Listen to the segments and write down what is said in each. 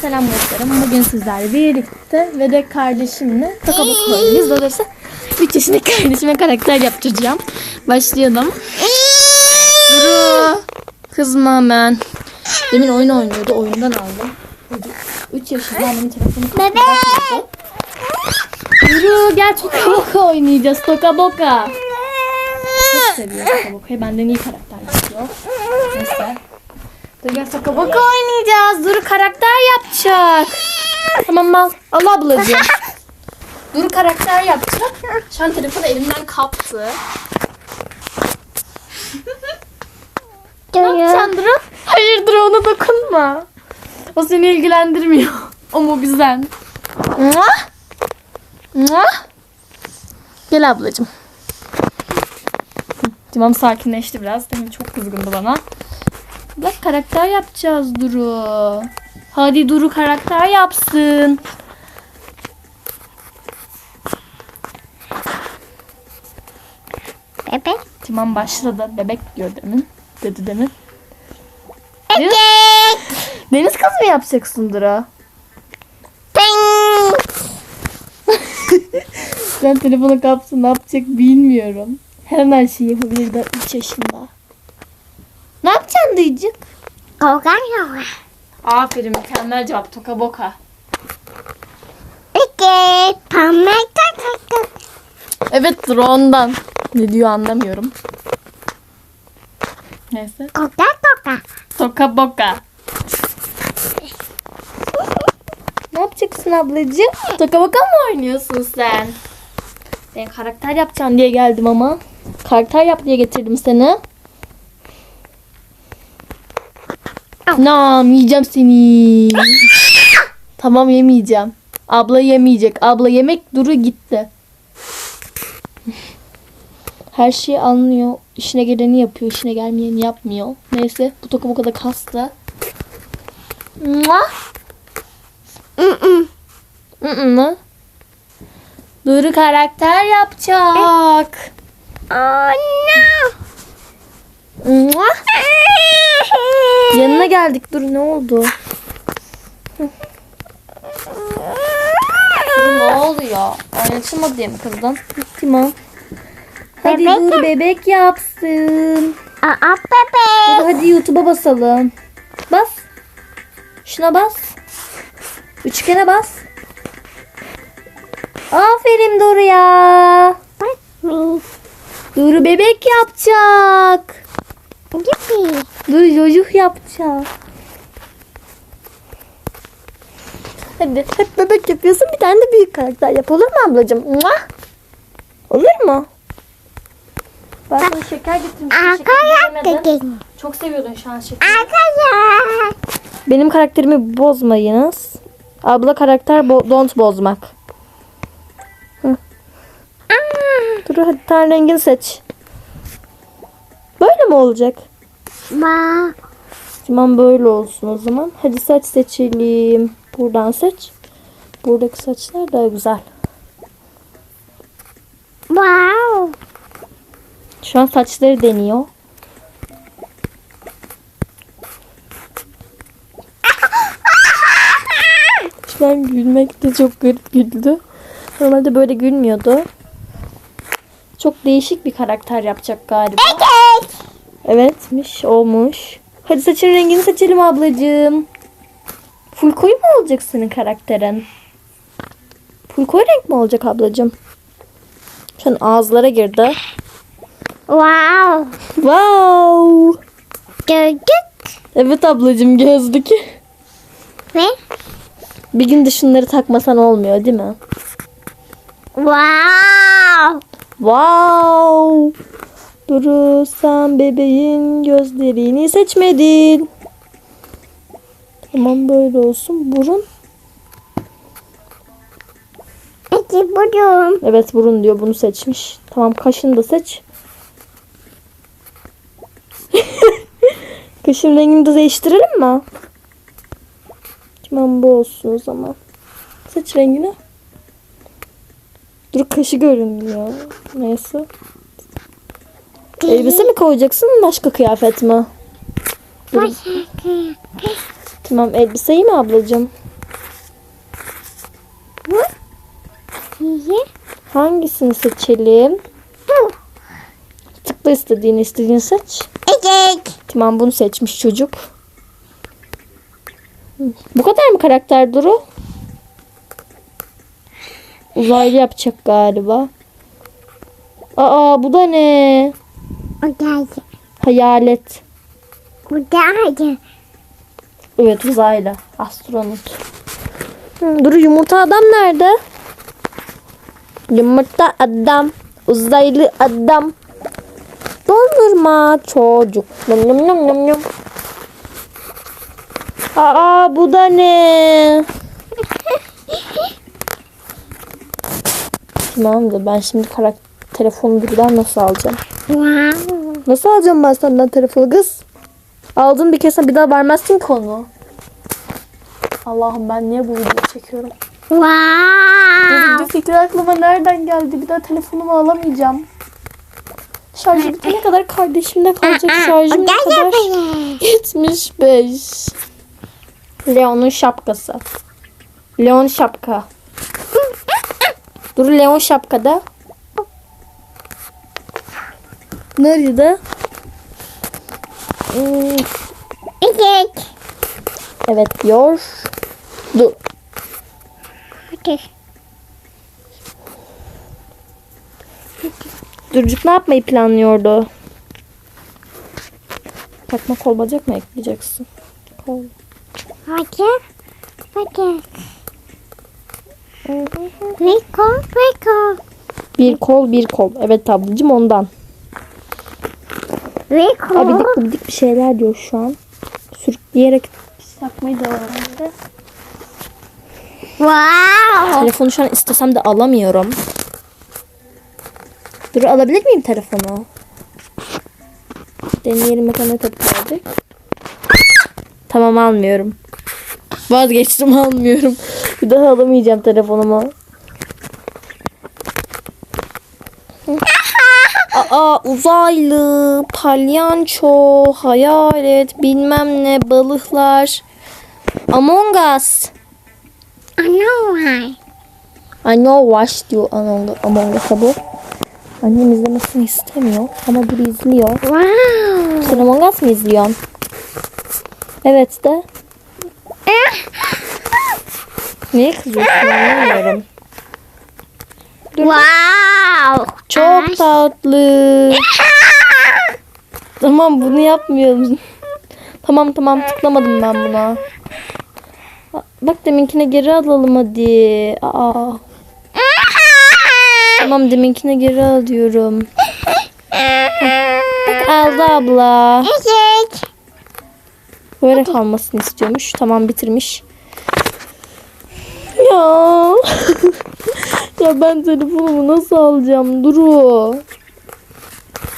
selam dostlarım. Bugün sizlerle birlikte ve de kardeşimle toka boka oynuyoruz. Doğrusu 3 yaşındaki kardeşime karakter yaptıracağım. Başlayalım. Duru. Kızma hemen. Demin oyun oynuyordu. Oyundan aldım. 3 yaşında annemin telefonu kapatıyor. Duru gel toka boka oynayacağız. Toka boka. Çok seviyor toka bokayı. Benden iyi karakter yapıyor. Neyse. Gel toka boka oynayacağız. Duru karakter yapacak. Tamam al. Al ablacığım. Duru karakter yapacak. Şu an telefonu elimden kaptı. ne yapacaksın Duru? Hayır Duru ona dokunma. O seni ilgilendirmiyor. O güzel. Muah. Muah. Gel ablacığım. Tamam sakinleşti biraz. Demin çok kızgındı bana. Karakter yapacağız Duru. Hadi Duru karakter yapsın. Bebek. Tamam başladı. Bebek diyor demin. Dedi demin. Bebek. Deniz kız mı yapacaksın Duru? Ben telefonu kapsın ne yapacak bilmiyorum. Her şeyi yapabilir de 3 yaşında. Ne yapacaksın dayıcık? Kokan yok. Aferin mükemmel cevap toka boka. Peki. Pamek tak tak tak. Evet Duru ondan. Ne diyor anlamıyorum. Neyse. Koka koka. Toka boka. ne yapacaksın ablacığım? Toka boka mı oynuyorsun sen? Ben karakter yapacaksın diye geldim ama. Karakter yap diye getirdim seni. Nam yiyeceğim seni. tamam yemeyeceğim. Abla yemeyecek. Abla yemek duru gitti. Her şeyi anlıyor. İşine geleni yapıyor. işine gelmeyeni yapmıyor. Neyse. Bu toka bu kadar. Mua. Mm-mm. Duru karakter yapacak. Oh geldik. Dur ne oldu? Dur, ne oluyor? Anlaşılmadı diye mi kızdın? Tamam. Hadi Bebek dur bebek yapsın. Aa bebek. Dur, hadi YouTube'a basalım. Bas. Şuna bas. Üçgene bas. Aferin Duru ya. Duru bebek yapacak. Yippee. Duru çocuk yapacak. Hadi hep bebek yapıyorsun bir tane de büyük karakter yap olur mu ablacığım? Mua. Olur mu? Ben sana şeker getirmiştim. Şeker yemedin. Çok seviyordun şu an şekeri. Arkaya. Benim karakterimi bozmayınız. Abla karakter bo- don't bozmak. Dur hadi ten rengini seç. Mi olacak? Ma. Tamam böyle olsun o zaman. Hadi saç seçelim. Buradan seç. Buradaki saçlar daha güzel. Wow. Şu an saçları deniyor. An gülmek de çok garip güldü. Normalde böyle gülmüyordu. Çok değişik bir karakter yapacak galiba. Bebek. Evetmiş, olmuş. Hadi saçın rengini seçelim ablacığım. Full koyu mu olacak senin karakterin? Full koyu renk mi olacak ablacığım? Şu an ağızlara girdi. Wow. Wow! Gördük. Evet ablacığım gözlük. Ne? Bir gün de şunları takmasan olmuyor değil mi? Wow. Wow! Duru sen bebeğin gözlerini seçmedin. Tamam böyle olsun. Burun. Peki buldum. Evet burun diyor bunu seçmiş. Tamam kaşını da seç. Kaşın rengini de değiştirelim mi? Tamam bu olsun o zaman. Seç rengini. Dur kaşı görünmüyor. Neyse. Elbise mi koyacaksın başka kıyafet mi? Dur. Tamam elbiseyi mi ablacığım? Bu. Hangisini seçelim? Bu. Tıkla istediğini istediğini seç. Evet. Tamam bunu seçmiş çocuk. Bu kadar mı karakter Duru? Uzaylı yapacak galiba. Aa bu da ne? O geldi. Hayalet. Geldi. Evet uzaylı. Astronot. Hı, Duru yumurta adam nerede? Yumurta adam. Uzaylı adam. Dondurma çocuk. Nım nım nım nım nım. Aa bu da ne? Tamamdır ben şimdi karakter telefonu buradan nasıl alacağım? Nasıl alacağım ben senden telefonu kız? Aldın bir kez bir daha vermezsin ki onu. Allah'ım ben niye bu videoyu çekiyorum? Bu fikri aklıma nereden geldi? Bir daha telefonumu alamayacağım. Şarjı bitene kadar kardeşimde kalacak şarjım ne kadar? buraya. 75. Leon'un şapkası. Leon şapka. Dur Leon şapkada. Nerede? Evet. evet diyor. Dur. Durcuk ne yapmayı planlıyordu? Takma kol bacak mı ekleyeceksin? Kol. Hadi. Hadi. Rico, Rico. Bir kol bir kol. Evet ablacığım ondan. Rico. Abidik gubidik bir şeyler diyor şu an. Sürükleyerek yapmayı devam etti. Wow. Telefonu şu an istesem de alamıyorum. Dur alabilir miyim telefonu? Deneyelim bakalım ne tepki verecek. Tamam almıyorum. Vazgeçtim almıyorum. Bir daha alamayacağım telefonumu. Aa uzaylı, palyanço, hayalet, bilmem ne, balıklar. Among Us. I know why. I know watch diyor Among, Among Us'a bu. Annem izlemesini istemiyor ama biri izliyor. Wow. Sen Among Us mı izliyorsun? Evet de. Niye kızıyorsun anlamıyorum. Wow. Çok tatlı. Tamam bunu yapmayalım. tamam tamam tıklamadım ben buna. Bak deminkine geri alalım hadi. Aa. Tamam deminkine geri alıyorum. Bak aldı abla. Evet. Böyle kalmasını istiyormuş. Tamam bitirmiş. Ya. Ya ben telefonumu nasıl alacağım? Duru.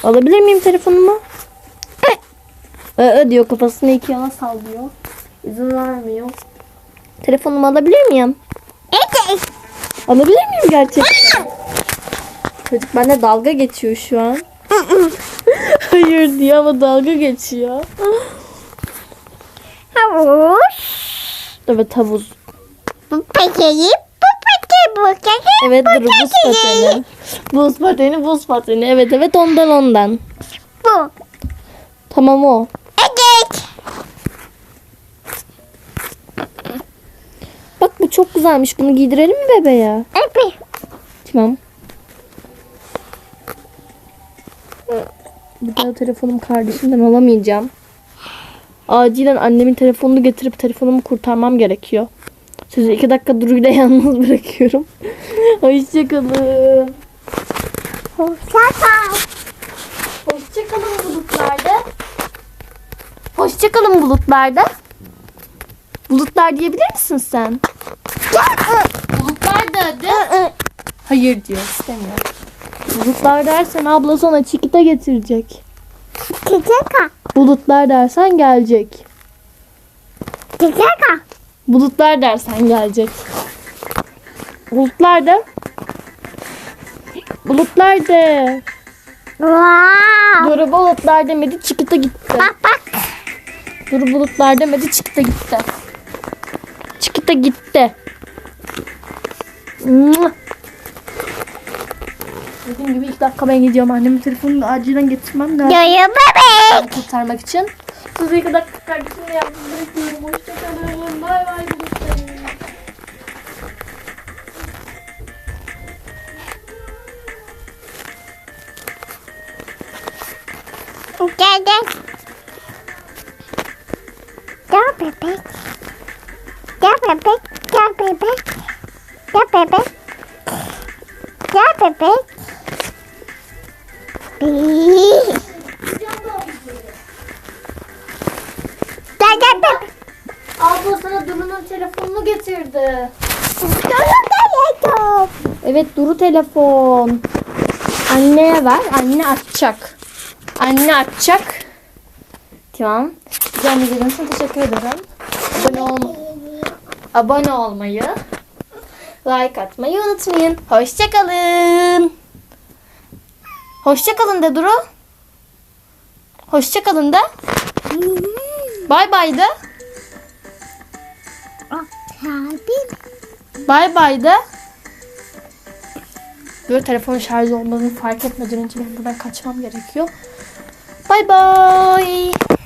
Alabilir miyim telefonumu? Ee, diyor kafasını iki yana sallıyor. İzin vermiyor. Telefonumu alabilir miyim? Evet. Alabilir miyim gerçekten? Çocuk benimle dalga geçiyor şu an. Hayır diyor ama dalga geçiyor. Havuç. Evet havuz. Bu peteği, bu peteği, bu peteği. Evet dur buz pateni. Buz pateni buz pateni. Evet evet ondan ondan. Bu. Tamam o. Evet. Bak bu çok güzelmiş. Bunu giydirelim mi bebeğe? Evet. Tamam. Bir daha telefonum kardeşimden alamayacağım. Acilen annemin telefonunu getirip telefonumu kurtarmam gerekiyor. Sizi iki dakika Duru'yla yalnız bırakıyorum. Hoşçakalın. Şaka. Hoşçakalın bulutlarda. Hoşçakalın bulutlarda. Bulutlar diyebilir misin sen? Bulutlar da de. Hayır diyor istemiyor. Bulutlar dersen abla sana çikita getirecek. Çiçeka. Bulutlar dersen gelecek. Çiçeka. Bulutlar dersen gelecek. Bulutlar da. Bulutlar de. Wow. Doğru bulutlar demedi çikita gitti. Bak bak. Dur bulutlar demedi çıktı gitti. Çıktı gitti. Dediğim gibi ilk dakika ben gidiyorum. Annemin telefonunu acilen getirmem lazım. Yoyo bebek. kurtarmak için. Sizi ilk dakika kardeşimle yalnız bırakıyorum. Gel gel. Gel bebek. Gel bebek. Gel bebek. Gel bebek. Gel bebek. Gel gel bebek. Abla sana Duru'nun telefonunu getirdi. Gel gel Evet Duru telefon. Anneye ver. Anne açacak. Anne açacak. Tamam. Canım izlediğiniz için teşekkür ederim. Abone, ol abone olmayı, like atmayı unutmayın. Hoşçakalın. Hoşçakalın de Duru. Hoşçakalın de. Bay bay. Abi. Bay bay de. Böyle telefon şarjı olmadığını fark etmeden önce benim buradan kaçmam gerekiyor. Bay bay.